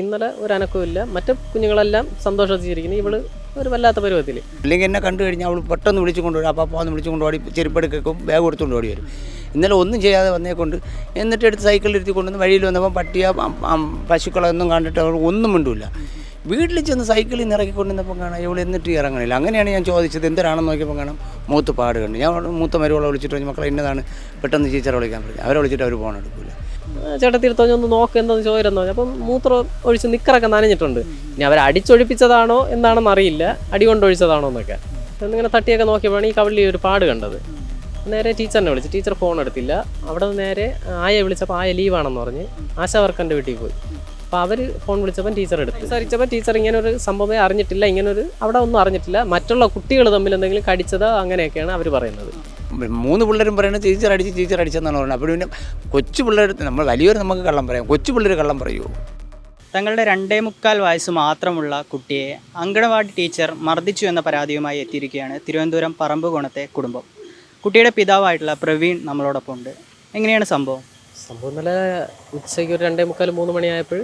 ഇന്നലെ ഒരു അനക്കമില്ല മറ്റു കുഞ്ഞുങ്ങളെല്ലാം സന്തോഷിച്ചിരിക്കുന്നു ഇവൾ ഒരു വല്ലാത്ത പരുവത്തിൽ ഇല്ലെങ്കിൽ എന്നെ കണ്ടു കഴിഞ്ഞാൽ അവൾ പെട്ടെന്ന് വിളിച്ചു കൊണ്ടുവരും. അപ്പം അപ്പോൾ വിളിച്ചു കൊണ്ടുപോയി ചെരുപ്പെടുക്കും ബാഗ് കൊടുത്തുകൊണ്ട് ഓടി വരും. ഇന്നലെ ഒന്നും ചെയ്യാതെ വന്നേക്കൊണ്ട് എന്നിട്ട് എടുത്ത് സൈക്കിളിൽ ഇരുത്തി കൊണ്ടുവന്ന് വഴിയിൽ വന്നപ്പോൾ പട്ടിയ പശുക്കളൊന്നും കണ്ടിട്ട് അവൾ ഒന്നും മിണ്ടൂല. വീട്ടിൽ ചെന്ന് സൈക്കിളിൽ നിന്ന് ഇറക്കിക്കൊണ്ടിരുന്നപ്പോൾ കാണാം ഇവൾ എന്നിട്ട് ഇറങ്ങണില്ല. അങ്ങനെയാണ് ഞാൻ ചോദിച്ചത് എന്തിനാണെന്ന് നോക്കിയപ്പോൾ കാണാം? മൂത്ത് പാട് കണ്ടു. ഞാൻ മൂത്ത മരുവളെ വിളിച്ചിട്ട് മക്കളെ ഇന്നതാണ് പെട്ടെന്ന് ടീച്ചറെ വിളിക്കാൻ പറഞ്ഞു. അവരെ വിളിച്ചിട്ട് അവർ ഫോൺ എടുക്കില്ല ചേട്ടത്തിൽ ഒന്ന് നോക്ക് എന്താന്ന് ചോദിരുന്നോ അപ്പം മൂത്രം ഒഴിച്ച് നിക്കറൊക്കെ നനഞ്ഞിട്ടുണ്ട്. ഇനി അവർ അടിച്ചൊഴിപ്പിച്ചതാണോ എന്താണെന്ന് അറിയില്ല. അടി കൊണ്ടൊഴിച്ചതാണോ എന്നൊക്കെ. എന്നിങ്ങനെ തട്ടിയൊക്കെ നോക്കിയപ്പോഴാണ് ഈ കവളിൽ ഒരു പാട് കണ്ടത്. നേരെ ടീച്ചറിനെ വിളിച്ചു. ടീച്ചർ ഫോൺ എടുത്തില്ല. അവിടെ നേരെ ആയ വിളിച്ചപ്പോൾ ആയ ലീവാണെന്ന് പറഞ്ഞ് ആശാ വർക്കറിന്റെ വീട്ടിൽ പോയി. അപ്പോൾ അവർ ഫോൺ വിളിച്ചപ്പോൾ ടീച്ചർ എടുത്തു. സംസാരിച്ചപ്പോൾ ടീച്ചർ ഇങ്ങനെ ഒരു സംഭവമേ അറിഞ്ഞിട്ടില്ല ഇങ്ങനെ ഒരു അവിടെ ഒന്നും അറിഞ്ഞിട്ടില്ല. മറ്റുള്ള കുട്ടികൾ തമ്മിൽ എന്തെങ്കിലും കടിച്ചതോ അങ്ങനെയൊക്കെയാണ് അവർ പറയുന്നത്. മൂന്ന് പിള്ളേരും പറയുന്നത് ടീച്ചർ അടിച്ച് ടീച്ചർ അടിച്ചെന്നാണ് പറയുന്നത്. അപ്പോൾ പിന്നെ കൊച്ചു പിള്ളേർ നമ്മൾ വലിയവർ നമുക്ക് കള്ളം പറയാം. കൊച്ചു പിള്ളേർ കള്ളം പറയുമോ തങ്ങളുടെ രണ്ടേ മുക്കാൽ വയസ്സ് മാത്രമുള്ള കുട്ടിയെ അങ്കണവാടി ടീച്ചർ മർദ്ദിച്ചു എന്ന പരാതിയുമായി എത്തിയിരിക്കുകയാണ് തിരുവനന്തപുരം പറമ്പുകോണത്തെ കുടുംബം. കുട്ടിയുടെ പിതാവായിട്ടുള്ള പ്രവീൺ നമ്മളോടൊപ്പം ഉണ്ട് എങ്ങനെയാണ് സംഭവം? സംഭവം ഇന്നലെ ഉച്ചയ്ക്ക് ഒരു രണ്ടേ മുക്കാൽ മൂന്ന് മണിയായപ്പോൾ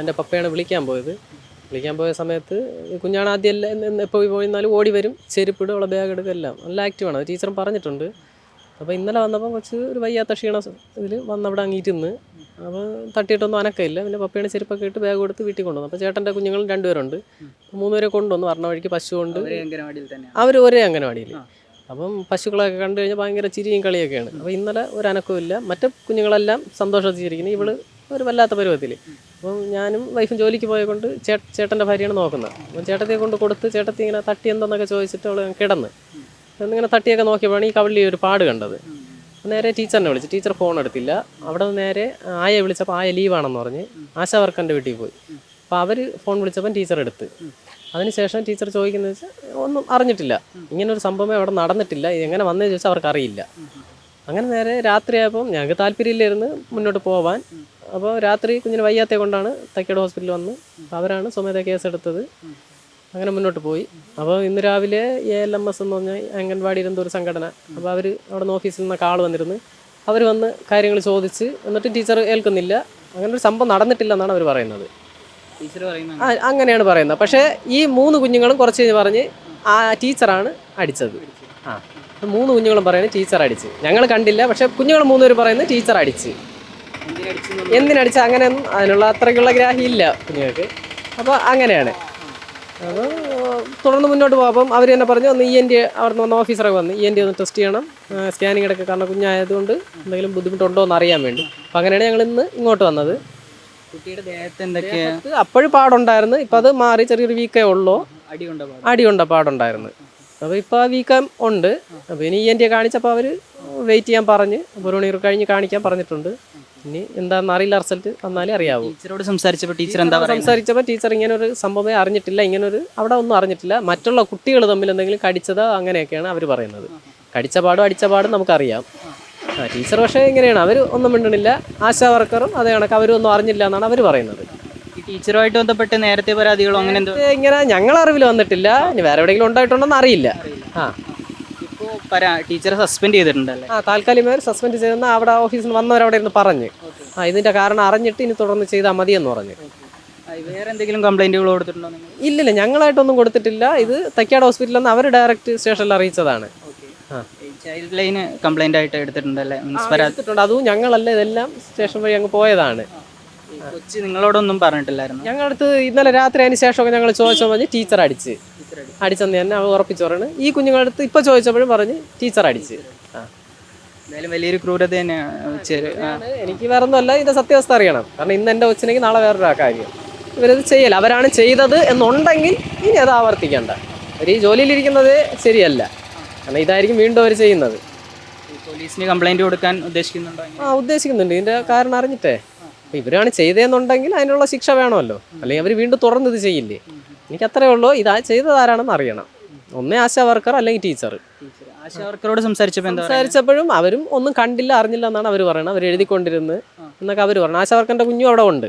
എന്റെ പപ്പയാണ് വിളിക്കാൻ പോയത്. വിളിക്കാൻ പോയ സമയത്ത് കുഞ്ഞാണ് ആദ്യം എല്ലാം എപ്പോൾ പോയിരുന്നാലും ഓടി വരും. ചെരുപ്പിടും അവളെ ബാഗ് എടുക്കുക എല്ലാം. നല്ല ആക്റ്റീവാണ് അത് ടീച്ചറും പറഞ്ഞിട്ടുണ്ട്. അപ്പോൾ ഇന്നലെ വന്നപ്പോൾ കുറച്ച് ഒരു വയ്യാത്ത ക്ഷീണ ഇതിൽ വന്നവിടെ അങ്ങീറ്റിന്ന് അപ്പോൾ തട്ടിയിട്ടൊന്നും അനക്കയില്ല പിന്നെ പപ്പയാണ് ചെരുപ്പൊക്കെ ഇട്ട് ബാഗ് കൊടുത്ത് വീട്ടിൽ കൊണ്ടുവന്നു. അപ്പോൾ ചേട്ടന്റെ കുഞ്ഞുങ്ങളും രണ്ടുപേരുണ്ട്. മൂന്നുപേരെ കൊണ്ടുവന്നു. പറഞ്ഞ വഴിക്ക് പശു കൊണ്ട്. അവർ ഒരേ അംഗനവാടിയിൽ അപ്പം പശുക്കളൊക്കെ കണ്ടു കഴിഞ്ഞാൽ ഭയങ്കര ചിരിയും കളിയൊക്കെയാണ്. അപ്പോൾ ഇന്നലെ ഒരു അനക്കവും മറ്റു കുഞ്ഞുങ്ങളെല്ലാം സന്തോഷിച്ചിരിക്കുന്നു ഇവൾ ഒരു വല്ലാത്ത പരുവത്തിൽ അപ്പം ഞാനും വൈഫും ജോലിക്ക് പോയതുകൊണ്ട് കൊണ്ട് ചേ ചേട്ടന്റെ ഭാര്യയാണ് നോക്കുന്നത്. അപ്പം ചേട്ടത്തെ കൊണ്ട് കൊടുത്ത് ചേട്ടത്തി ഇങ്ങനെ തട്ടി എന്തെന്നൊക്കെ ചോദിച്ചിട്ട് അവൾ കിടന്ന്. എന്നിങ്ങനെ തട്ടിയൊക്കെ നോക്കിയപ്പോഴാണ് ഈ കവളിൽ ഒരു പാട് കണ്ടത്. നേരെ ടീച്ചറിനെ വിളിച്ചു. ടീച്ചർ ഫോൺ എടുത്തില്ല. അവിടെ നേരെ ആയെ വിളിച്ചപ്പോൾ ആയ ലീവാണെന്ന് പറഞ്ഞ് ആശാ വർക്കറിന്റെ വീട്ടിൽ പോയി. അപ്പോൾ അവർ ഫോൺ വിളിച്ചപ്പം ടീച്ചർ എടുത്ത്. അതിനുശേഷം ടീച്ചർ ചോദിക്കുന്നത് വെച്ചാൽ ഒന്നും അറിഞ്ഞിട്ടില്ല. ഇങ്ങനെ ഒരു സംഭവം അവിടെ നടന്നിട്ടില്ല. എങ്ങനെ വന്നതെന്ന് ചോദിച്ചാൽ അവർക്ക് അറിയില്ല അങ്ങനെ നേരെ രാത്രിയായപ്പം ഞങ്ങൾക്ക് താല്പര്യമില്ലായിരുന്നു മുന്നോട്ട് പോവാൻ. അപ്പോൾ രാത്രി കുഞ്ഞിന് വയ്യാത്തത് കൊണ്ടാണ് തക്കേട് ഹോസ്പിറ്റലിൽ വന്ന് അവരാണ് സ്വമേധ കേസ് എടുത്തത് അങ്ങനെ മുന്നോട്ട് പോയി. അപ്പോൾ ഇന്ന് രാവിലെ എ എൽ എം എസ് എന്ന് പറഞ്ഞാൽ അംഗൻവാടി ഇരുന്ന ഒരു സംഘടന. അപ്പോൾ അവർ അവിടെ നിന്ന് ഓഫീസിൽ നിന്ന് ആൾ വന്നിരുന്നു. അവർ വന്ന് കാര്യങ്ങൾ ചോദിച്ച് എന്നിട്ട് ടീച്ചർ ഏൽക്കുന്നില്ല. അങ്ങനെ ഒരു സംഭവം നടന്നിട്ടില്ല എന്നാണ് അവർ പറയുന്നത്. അങ്ങനെയാണ് പറയുന്നത്. പക്ഷേ ഈ മൂന്ന് കുഞ്ഞുങ്ങളും കുറച്ച് കഴിഞ്ഞ് പറഞ്ഞ് ആ ടീച്ചറാണ് അടിച്ചത്. ആ മൂന്ന് കുഞ്ഞുങ്ങളും പറയുന്നത് ടീച്ചർ അടിച്ച്. ഞങ്ങൾ കണ്ടില്ല പക്ഷേ കുഞ്ഞുങ്ങൾ മൂന്നുപേർ പറയുന്നത് ടീച്ചർ അടിച്ച്. എന്തിനടിച്ച അങ്ങനെ അതിനുള്ള അത്രയ്ക്കുള്ള ഗ്രാഹിയില്ല കുഞ്ഞുങ്ങൾക്ക്. അപ്പോൾ അങ്ങനെയാണ്. അപ്പോൾ തുടർന്ന് മുന്നോട്ട് പോകും. അപ്പം അവർ തന്നെ പറഞ്ഞു ഒന്ന് ഇ എൻ ഡി അവിടെ വന്ന ഓഫീസറൊക്കെ വന്ന് ഇ എൻ ഡി ഒന്ന് ടെസ്റ്റ് ചെയ്യണം. സ്കാനിങ് എടുക്കുക കാരണം കുഞ്ഞായതുകൊണ്ട് എന്തെങ്കിലും ബുദ്ധിമുട്ടുണ്ടോ എന്ന് അറിയാൻ വേണ്ടി. അപ്പോൾ അങ്ങനെയാണ് ഞങ്ങൾ ഇന്ന് ഇങ്ങോട്ട് വന്നത്. കുട്ടിയുടെ ദേഹത്ത് എന്തൊക്കെയാ അപ്പോഴും പാടുണ്ടായിരുന്നു. ഇപ്പം അത് മാറി ചെറിയൊരു വീക്കേ ഉള്ളൂ. അടിയുണ്ട പാട്. അടി കൊണ്ട പാടുണ്ടായിരുന്നു. അപ്പോൾ ഇപ്പോൾ ആ വീക്കം ഉണ്ട്. അപ്പോൾ ഇനി ഇ എൻ ടി കാണിച്ചപ്പോൾ അവർ വെയിറ്റ് ചെയ്യാൻ പറഞ്ഞ് ഒരു മണിക്കൂർ കഴിഞ്ഞ് കാണിക്കാൻ പറഞ്ഞിട്ടുണ്ട്. ഇനി എന്താണെന്ന് അറിയില്ല റിസൾട്ട് വന്നാലേ അറിയാവൂ. ടീച്ചറോട് സംസാരിച്ചപ്പോൾ ടീച്ചർ എന്താ സംസാരിച്ചപ്പോ സംസാരിച്ചപ്പോൾ ടീച്ചർ ഇങ്ങനെ ഒരു സംഭവമേ അറിഞ്ഞിട്ടില്ല ഇങ്ങനെ ഒരു അവിടെ ഒന്നും അറിഞ്ഞിട്ടില്ല. മറ്റുള്ള കുട്ടികൾ തമ്മിൽ എന്തെങ്കിലും കടിച്ചതോ അങ്ങനെയൊക്കെയാണ് അവർ പറയുന്നത്. കടിച്ച പാടും അടിച്ച പാടും നമുക്കറിയാം. ടീച്ചർ പക്ഷേ ഇങ്ങനെയാണ്. അവർ ഒന്നും മിണ്ടണില്ല. ആശാ വർക്കറും അതേ കണക്ക് അവരും ഒന്നും അറിഞ്ഞില്ല എന്നാണ് അവർ പറയുന്നത്. ഈ ടീച്ചറുമായിട്ട് ബന്ധപ്പെട്ട് നേരത്തെ പരാതികളോ അങ്ങനെ എന്തോ? ഇങ്ങനെ ഞങ്ങൾ അറിവിൽ വന്നിട്ടില്ല. ഇനി വേറെ എവിടെയെങ്കിലും ഉണ്ടായിട്ടുണ്ടോന്ന് അറിയില്ല. ആ. ഇപ്പോൾ പരാ ടീച്ചറെ സസ്പെൻഡ് ചെയ്തിട്ടുണ്ടല്ലേ? ആ താൽക്കാലികമായി സസ്പെൻഡ് ചെയ്തെന്ന് അവിടെ ഓഫീസിൽ നിന്ന് വന്നവരവിടെ ഇരുന്ന് പറഞ്ഞ്. ആ ഇതിന്റെ കാരണം അറിഞ്ഞിട്ട് ഇനി തുടർന്ന് ചെയ്താൽ മതി എന്ന് പറഞ്ഞു വേറെ എന്തെങ്കിലും കംപ്ലൈന്റുകൾ കൊടുത്തിട്ടുണ്ടോ നിങ്ങൾ? ഇല്ലില്ല ഞങ്ങളായിട്ടൊന്നും കൊടുത്തിട്ടില്ല. ഇത് തൈക്കാട് ഹോസ്പിറ്റലിൽ നിന്ന് അവർ ഡയറക്റ്റ് സ്റ്റേഷനിൽ അറിയിച്ചതാണ്. ആ. ചൈൽഡ് ലൈന് കംപ്ലൈന്റ് ആയിട്ട് എടുത്തിട്ടുണ്ടല്ലേ? മീൻസ് പരാതി എടുത്തിട്ടുണ്ട്. അതും ഞങ്ങളല്ല ഇതെല്ലാം സ്റ്റേഷൻ വഴി അങ്ങ് പോയതാണ്. ഈ കൊച്ചി നിങ്ങളോടൊന്നും പറഞ്ഞിട്ടില്ലായിരുന്നു? ഞങ്ങളുടെ അടുത്ത് ഇന്നലെ രാത്രി അതിന് ശേഷമൊക്കെ ഞങ്ങൾ ചോദിച്ചപ്പോൾ പറഞ്ഞ് ടീച്ചർ അടിച്ച്. അടിച്ചെന്ന് തന്നെ അവ ഉറപ്പിച്ചു പറഞ്ഞു ഈ കുഞ്ഞുങ്ങളടുത്ത് ഇപ്പോൾ ചോദിച്ചപ്പോഴും പറഞ്ഞ് ടീച്ചർ അടിച്ച്. ആ. എന്തായാലും വലിയൊരു ക്രൂരത തന്നെയാണ് ചെറു ആ. ആണ്. എനിക്ക് വേറെ ഒന്നുമല്ല ഇതിന്റെ സത്യാവസ്ഥ അറിയണം. കാരണം ഇന്ന് എന്റെ കൊച്ചിനെങ്കിൽ നാളെ വേറൊരു കാര്യം. ഇവരത് ചെയ്യല. അവരാണ് ചെയ്തത് എന്നുണ്ടെങ്കിൽ ഇനി അത് ആവർത്തിക്കണ്ട. അവർ ഈ ജോലിയിലിരിക്കുന്നത് ശരിയല്ല. കാരണം ഇതായിരിക്കും വീണ്ടും അവർ ചെയ്യുന്നത്. പോലീസിന് കംപ്ലൈന്റ് കൊടുക്കാൻ ഉദ്ദേശിക്കുന്നുണ്ടോ ആ ഉദ്ദേശിക്കുന്നുണ്ട്. ഇതിന്റെ കാരണം അറിഞ്ഞിട്ടേ. അപ്പൊ ഇവരാണ് ചെയ്തതെന്നുണ്ടെങ്കിൽ അതിനുള്ള ശിക്ഷ വേണമല്ലോ. അല്ലെങ്കിൽ അവർ വീണ്ടും തുറന്ന് ഇത് ചെയ്യില്ലേ? എനിക്ക് അത്രേ ഉള്ളൂ. ഇതാ ചെയ്തത് ആരാണെന്ന് അറിയണം. ഒന്നേ ആശാ വർക്കർ അല്ലെങ്കിൽ ടീച്ചർ ടീച്ചർ. ആശാ വർക്കറോട് സംസാരിച്ചപ്പോൾ എന്താ പറയുക സംസാരിച്ചപ്പോഴും അവരും ഒന്നും കണ്ടില്ല അറിഞ്ഞില്ല എന്നാണ് അവർ പറയുന്നത് അവർ എഴുതിക്കൊണ്ടിരുന്ന് എന്നൊക്കെ അവർ പറഞ്ഞു ആശാ വർക്കറിന്റെ കുഞ്ഞും അവിടെ ഉണ്ട്.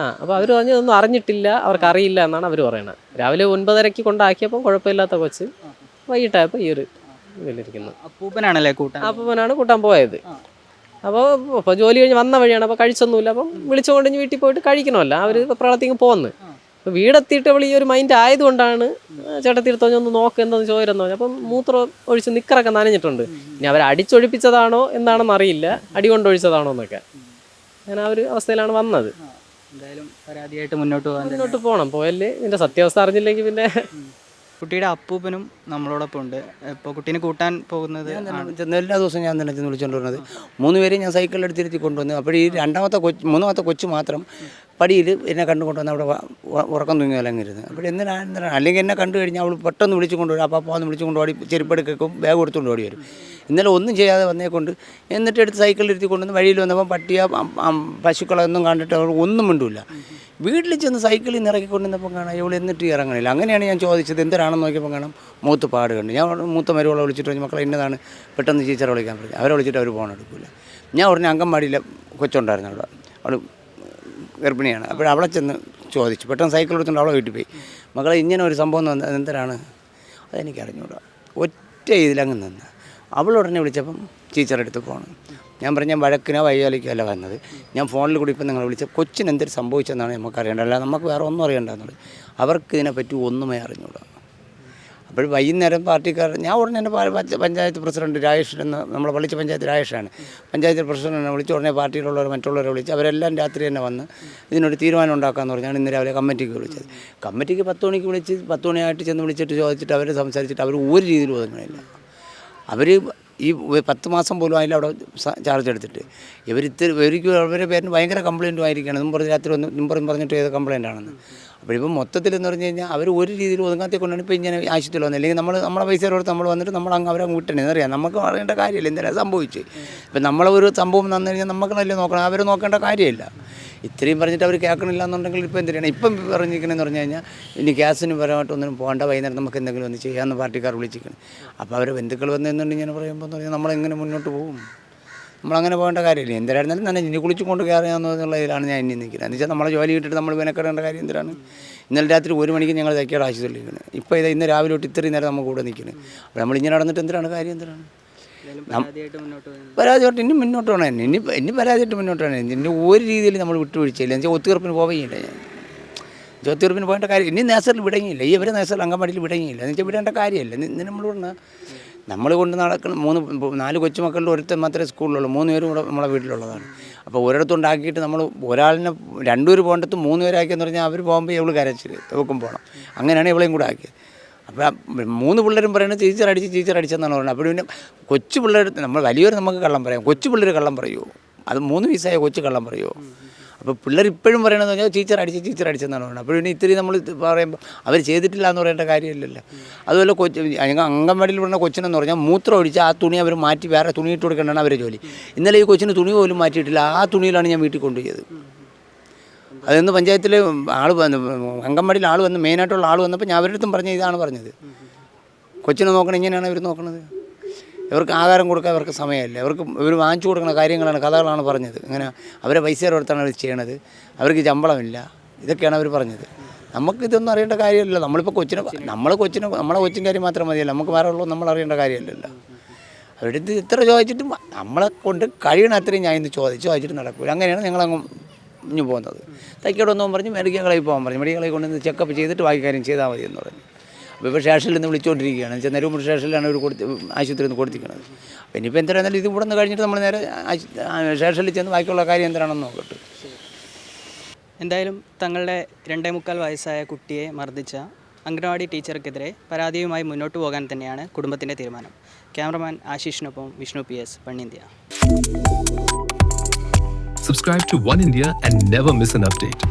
ആ അപ്പോൾ അവർ പറഞ്ഞു ഒന്നും അറിഞ്ഞിട്ടില്ല. അവർക്ക് അറിയില്ല എന്നാണ് അവർ പറയുന്നത് രാവിലെ ഒൻപതരയ്ക്ക് കൊണ്ടാക്കിയപ്പോൾ കുഴപ്പമില്ലാത്ത കൊച്ച്. വൈകിട്ടായപ്പോൾ ഈ ഒരു ഇതിലിരിക്കുന്നത്. അപ്പൂപ്പനാണല്ലേ കൂട്ടാൻ? അപ്പൂപ്പനാണ് കൂട്ടാൻ പോയത്. അപ്പോൾ ഇപ്പോൾ ജോലി കഴിഞ്ഞ് വന്ന വഴിയാണ് അപ്പോൾ കഴിച്ചൊന്നുമില്ല. അപ്പം വിളിച്ചുകൊണ്ട് വീട്ടിൽ പോയിട്ട് കഴിക്കണമല്ലോ. അവർ പ്രളത്തിങ്ങ് പോന്ന്. അപ്പോൾ വീടെത്തിയിട്ട് അവൾ ഈ ഒരു മൈൻഡ് ആയതുകൊണ്ടാണ് ചേട്ടത്തിരുത്തോ ഒന്ന് നോക്ക് എന്താന്ന് ചോദിരെന്ന് അപ്പം മൂത്രം ഒഴിച്ച് നിക്കറൊക്കെ നനഞ്ഞിട്ടുണ്ട്. ഇനി അവർ അടിച്ചൊഴിപ്പിച്ചതാണോ എന്താണെന്ന് അറിയില്ല. അടി കൊണ്ടൊഴിച്ചതാണോ എന്നൊക്കെ. അങ്ങനെ ആ ഒരു അവസ്ഥയിലാണ് വന്നത്. എന്തായാലും പരാതിയായിട്ട് മുന്നോട്ട് പോകാൻ മുന്നോട്ട് പോകണം പോയല്ലേ ഇതിന്റെ സത്യാവസ്ഥ അറിഞ്ഞില്ലെങ്കിൽ പിന്നെ കുട്ടിയുടെ അപ്പൂപ്പനും നമ്മളോടൊപ്പം ഉണ്ട്. ഇപ്പോൾ കുട്ടീനെ കൂട്ടാൻ പോകുന്നത് എല്ലാ ദിവസവും ഞാൻ തന്നെ ചെന്ന് വിളിച്ചുകൊണ്ട് വരുന്നത് മൂന്ന് പേരെയും ഞാൻ സൈക്കിളിൽ എടുത്തിരുത്തി കൊണ്ടുവന്നു. അപ്പോൾ ഈ രണ്ടാമത്തെ കൊച്ച് മൂന്നാമത്തെ കൊച്ചു മാത്രം പടിയിൽ എന്നെ കണ്ടു കൊണ്ടുവന്ന് അവിടെ ഉറക്കം തൂങ്ങി വിലങ്ങിരുന്നു അപ്പോൾ എന്തിനാ എന്തിനാണ് അല്ലെങ്കിൽ എന്നെ കണ്ടു കഴിഞ്ഞാൽ അവൾ പെട്ടെന്ന് വിളിച്ചു കൊണ്ടുവരും അപ്പോൾ അപ്പോൾ വിളിച്ചു ഓടി ചെരുപ്പെടുക്കും ബാഗ് കൊടുത്തുകൊണ്ട് ഓടി വരും. ഇന്നലെ ഒന്നും ചെയ്യാതെ വന്നേക്കൊണ്ട് എന്നിട്ട് എടുത്ത് സൈക്കിളിൽ ഇരുത്തി കൊണ്ടുവന്ന് വഴിയിൽ വന്നപ്പോൾ പട്ടിയ പശുക്കളൊന്നും കണ്ടിട്ട് അവൾ ഒന്നും മിണ്ടില്ല വീട്ടിൽ ചെന്ന് സൈക്കിളിൽ നിന്ന് ഇറക്കിക്കൊണ്ടിരുന്നപ്പം കാണാം ഇവൾ എന്നിട്ട് ഇറങ്ങണില്ല. അങ്ങനെയാണ് ഞാൻ ചോദിച്ചത്. എന്തിനാണെന്ന് നോക്കിയപ്പോൾ കാണാം മൂത്ത് പാട് കണ്ടു ഞാൻ മൂത്ത മരുവളെ വിളിച്ചിട്ട് പറഞ്ഞു മക്കളെ ഇന്നതാണ് പെട്ടെന്ന് ടീച്ചറെ വിളിക്കാൻ പറഞ്ഞു. അവരെ വിളിച്ചിട്ട് അവർ ഫോൺ എടുക്കില്ല ഞാൻ ഉടനെ അങ്കൻവാടിയിലെ കൊച്ചുണ്ടായിരുന്നു അവിടെ. അവൾ ഗർഭിണിയാണ്. അപ്പോൾ അവളെ ചെന്ന് ചോദിച്ചു. പെട്ടെന്ന് സൈക്കിൾ എടുത്തുകൊണ്ട് അവളെ വീട്ടിൽ പോയി. മക്കളെ ഇങ്ങനെ ഒരു സംഭവം വന്നത് എന്തിനാണ്? അതെനിക്ക് അറിഞ്ഞൂടാ ഒറ്റ ഇതിലങ്ങ് നിന്ന്. അവൾ ഉടനെ വിളിച്ചപ്പം ടീച്ചറെ അടുത്ത് പോകണം ഞാൻ പറഞ്ഞ വഴക്കിനോ വയ്യാലിക്കോ അല്ല വന്നത്. ഞാൻ ഫോണിൽ കൂടി ഇപ്പം നിങ്ങളെ വിളിച്ച കൊച്ചിന് എന്തൊരു സംഭവിച്ചെന്നാണ് നമുക്ക് അറിയേണ്ടത് അല്ലാതെ നമുക്ക് വേറെ ഒന്നും അറിയേണ്ടതെന്നുള്ളത്. അവർക്ക് ഇതിനെപ്പറ്റി ഒന്നുമേ അറിഞ്ഞൂടാ. അപ്പോൾ വൈകുന്നേരം പാർട്ടിക്കാർ ഞാൻ ഉടനെ തന്നെ പഞ്ചായത്ത് പ്രസിഡന്റ് രാജേഷ് എന്ന് നമ്മളെ വിളിച്ച പഞ്ചായത്ത് രാജേഷാണ്. പഞ്ചായത്ത് പ്രസിഡന്റിനെ വിളിച്ച് ഉടനെ പാർട്ടിയിലുള്ളവർ മറ്റുള്ളവരെ വിളിച്ച് അവരെല്ലാം രാത്രി തന്നെ വന്ന് ഇതിനൊരു തീരുമാനം ഉണ്ടാക്കാമെന്ന് പറഞ്ഞാണ് ഇന്ന് രാവിലെ കമ്മിറ്റിക്ക് വിളിച്ചത്. കമ്മിറ്റിക്ക് പത്ത് മണിക്ക് വിളിച്ച് പത്ത് മണിയായിട്ട് ചെന്ന് വിളിച്ചിട്ട് ചോദിച്ചിട്ട് അവർ സംസാരിച്ചിട്ട് അവർ ഒരു രീതിയിൽ ഒതുങ്ങണില്ല. അവർ ഈ പത്ത് മാസം പോലും അതിൽ അവിടെ ചാർജ് എടുത്തിട്ട്. ഇവർ ഇത്തിരി ഇവർക്ക് അവരുടെ പേരിന് ഭയങ്കര കംപ്ലയിന്റും ഇന്നും പറഞ്ഞ് രാത്രി ഒന്ന് നിമ്പറും പറഞ്ഞിട്ട് ഏത് കംപ്ലയിന്റ് ആണെന്ന്. അപ്പോൾ ഇപ്പോൾ മൊത്തത്തിൽ എന്ന് പറഞ്ഞു കഴിഞ്ഞാൽ അവർ ഒരു രീതിയിൽ ഒതുങ്ങാത്തെ കൊണ്ടാണ് ഇപ്പോൾ ഇങ്ങനെ ആശുപത്രിയിൽ വന്നത് അല്ലെങ്കിൽ നമ്മൾ നമ്മളെ പൈസ കൊടുത്ത് നമ്മൾ വന്നിട്ട് നമ്മൾ അങ്ങ് അവരെ വിട്ടണേ. എന്നറിയാം നമുക്ക് അറിയേണ്ട കാര്യമില്ല. എന്തിനാ സംഭവിച്ച്? ഇപ്പം നമ്മളെ ഒരു സംഭവം തന്നു കഴിഞ്ഞാൽ നമുക്കല്ലേ നോക്കണം. അവർ നോക്കേണ്ട കാര്യമില്ല. ഇത്രയും പറഞ്ഞിട്ട് അവർ കേൾക്കണില്ല എന്നുണ്ടെങ്കിൽ ഇപ്പോൾ എന്തിനാണ് ഇപ്പം പറഞ്ഞിരിക്കണമെന്ന് പറഞ്ഞു കഴിഞ്ഞാൽ ഇനി ഗ്യാസിന് പരമായിട്ട് ഒന്നിനും പോകേണ്ട. വൈകുന്നേരം നമുക്ക് എന്തെങ്കിലും ഒന്ന് ചെയ്യാമെന്ന് പാർട്ടിക്കാർ വിളിച്ചിരിക്കണം. അപ്പോൾ അവർ ബന്ധുക്കൾ വന്നതെന്നുണ്ടെങ്കിൽ ഇങ്ങനെ പറയുമ്പോൾ എന്ന് പറഞ്ഞാൽ നമ്മളെങ്ങനെ മുന്നോട്ട് പോകും? നമ്മളങ്ങനെ പോകേണ്ട കാര്യമില്ല. എന്തിനായിരുന്നാലും തന്നെ ഇനി കുളിച്ചുകൊണ്ട് കയറിയാന്നുള്ള ഇതിലാണ് ഞാൻ ഇനി നിൽക്കുന്നത്. എന്ന് വെച്ചാൽ നമ്മളെ ജോലി കിട്ടിയിട്ട് നമ്മൾ വിനക്കെടേണ്ട കാര്യം എന്തിനാണ്? ഇന്നലെ രാത്രി ഒരു മണിക്ക് ഞങ്ങൾ തയ്ക്കാട് ആശുപത്രിയിലിരിക്കുന്നത് ഇപ്പോൾ ഇത് ഇന്ന് രാവിലെ തൊട്ട് ഇത്രയും നേരം നമ്മൾ കൂടെ നിൽക്കുന്നത്. അപ്പോൾ നമ്മൾ ഇങ്ങനെ നടന്നിട്ട് എന്തിനാണ്? കാര്യം എന്തിനാണ്? പരാതിയായിട്ട് ഇനി മുന്നോട്ട് വേണം ഇനി ഇനി പരാതിയായിട്ട് മുന്നോട്ട് വേണം ഇനി ഒരു രീതിയിൽ നമ്മൾ വിട്ടുവീഴ്ചയില്ല. എന്ന് വെച്ചാൽ ഒത്തുതീർപ്പിന് പോവുകയില്ല ഞാൻ. ഒത്തുകീർപ്പിന് പോകേണ്ട കാര്യം ഇനി നേസറിൽ വിടങ്ങിയില്ല. ഈ ഇവരെ നേസറിൽ അംഗൻവാടിയിൽ വിടങ്ങിയില്ല. എന്ന് വെച്ചാൽ വിടേണ്ട കാര്യമില്ല. ഇന്ന് നമ്മൾ പറഞ്ഞാൽ നമ്മൾ കൊണ്ട് നടക്കുന്ന മൂന്ന് നാല് കൊച്ചുമക്കളുടെ ഒരുത്തൻ മാത്രമേ സ്കൂളിലുള്ളൂ. മൂന്ന് പേരും കൂടെ നമ്മളെ വീട്ടിലുള്ളതാണ്. അപ്പോൾ ഒരിടത്തുണ്ടാക്കിയിട്ട് നമ്മൾ ഒരാളിനെ രണ്ടുപേർ പോകേണ്ടത് മൂന്ന് പേരാക്കിയെന്ന് പറഞ്ഞാൽ അവർ പോകുമ്പോൾ ഇവൾ കരച്ചിൽ ഇവക്കും പോകണം അങ്ങനെയാണ് ഇവളെയും കൂടെ ആക്കിയത്. അപ്പോൾ മൂന്ന് പിള്ളേരും പറയുന്നത് ടീച്ചർ അടിച്ച് ടീച്ചർ അടിച്ചെന്നാണ് പറയുന്നത്. അപ്പോൾ പിന്നെ കൊച്ചു പിള്ളേർ നമ്മൾ വലിയവർ നമുക്ക് കള്ളം പറയാം. കൊച്ചു പിള്ളേർ കള്ളം പറയുമോ അത് മൂന്ന് വയസ്സായ കൊച്ചു കള്ളം പറയുമോ അപ്പോൾ പിള്ളേർ ഇപ്പോഴും പറയണമെന്ന് പറഞ്ഞാൽ ടീച്ചർ അടിച്ച് ടീച്ചർ അടിച്ചെന്നാണ് പറയുന്നത്. അപ്പോൾ പിന്നെ ഇത്തിരി നമ്മൾ പറയുമ്പോൾ അവർ ചെയ്തിട്ടില്ല എന്ന് പറയേണ്ട കാര്യമില്ലല്ലോ. അതുപോലെ കൊച്ചു ഞങ്ങൾ അംഗൻവാടിയിൽ പറഞ്ഞ കൊച്ചിനെന്ന് പറഞ്ഞാൽ മൂത്രം ഒഴിച്ച് ആ തുണി അവർ മാറ്റി വേറെ തുണി ഇട്ട് കൊടുക്കേണ്ടതാണ് അവരെ ജോലി. ഇന്നലെ ഈ കൊച്ചിന് തുണി പോലും മാറ്റിയിട്ടില്ല. ആ തുണിയിലാണ് ഞാൻ വീട്ടിൽ കൊണ്ടുപോയത്. അതെന്ന് പഞ്ചായത്തിൽ ആൾ വന്ന് അംഗൻവാടിയിൽ ആൾ വന്ന് മെയിനായിട്ടുള്ള ആൾ വന്നപ്പോൾ ഞാൻ അവരുടെ അടുത്തും പറഞ്ഞ ഇതാണ് പറഞ്ഞത്. കൊച്ചിനെ നോക്കണം ഇങ്ങനെയാണ് അവർ നോക്കുന്നത് ഇവർക്ക് ആഹാരം കൊടുക്കാൻ ഇവർക്ക് സമയമില്ല. ഇവർക്ക് ഇവർ വാങ്ങിച്ചു കൊടുക്കുന്ന കാര്യങ്ങളാണ് കഥകളാണ് പറഞ്ഞത്. ഇങ്ങനെ അവരെ പൈസ കൊടുത്താണ് അവർ ചെയ്യണത്. അവർക്ക് ശമ്പളമില്ല. ഇതൊക്കെയാണ് അവർ പറഞ്ഞത്. നമുക്ക് ഇതൊന്നും അറിയേണ്ട കാര്യമില്ല നമ്മളിപ്പോൾ കൊച്ചിനെ നമ്മൾ കൊച്ചിനെ നമ്മളെ കൊച്ചിൻ കാര്യം മാത്രം മതിയല്ല. നമുക്ക് വേറെ ഉള്ളത് നമ്മൾ അറിയേണ്ട കാര്യമില്ലല്ലോ. അവരുടെ ഇത് ഇത്ര ചോദിച്ചിട്ടും നമ്മളെ കൊണ്ട് കഴിയണ അത്രയും ഞാൻ ഇന്ന് ചോദിച്ചു ചോദിച്ചിട്ട് നടക്കില്ല അങ്ങനെയാണ് ഞങ്ങളങ്ങ് ഇഞ്ഞു പോകുന്നത്. തൈക്കോടൊന്നും പറഞ്ഞ് മെഡിക്കൽ കളയിൽ പോകാൻ പറഞ്ഞു. മെഡിക്കൽ കളയിൽ കൊണ്ടുവന്ന് ചെക്കപ്പ് ചെയ്തിട്ട് ബാക്കി കാര്യം ചെയ്താൽ മതി എന്ന് പറഞ്ഞു. ഇപ്പോൾ സ്റ്റേഷനിൽ നിന്ന് വിളിച്ചുകൊണ്ടിരിക്കുകയാണ്. വെച്ചാൽ നെരുമ്പൂർ സ്റ്റേഷനിലാണ് അവർ കൊടുത്ത് ആശുപത്രിയിൽ നിന്ന് കൊടുത്തിരിക്കുന്നത്. അപ്പം ഇനിയിപ്പോൾ എന്തായിരുന്നാലും ഇത് ഇവിടെ നിന്ന് കഴിഞ്ഞിട്ട് നമ്മൾ നേരെ സ്റ്റേഷനിൽ ചെന്ന് ബാക്കിയുള്ള കാര്യം എന്താണെന്ന് നോക്കട്ടെ. എന്തായാലും തങ്ങളുടെ രണ്ടേ മുക്കാൽ വയസ്സായ കുട്ടിയെ മർദ്ദിച്ച അംഗനവാടി ടീച്ചർക്കെതിരെ പരാതിയുമായി മുന്നോട്ട് പോകാൻ തന്നെയാണ് കുടുംബത്തിന്റെ തീരുമാനം. ക്യാമറമാൻ ആശീഷിനൊപ്പം വിഷ്ണു പി എസ് പണ്ണിന്ത്യ Subscribe to One India and never miss an update.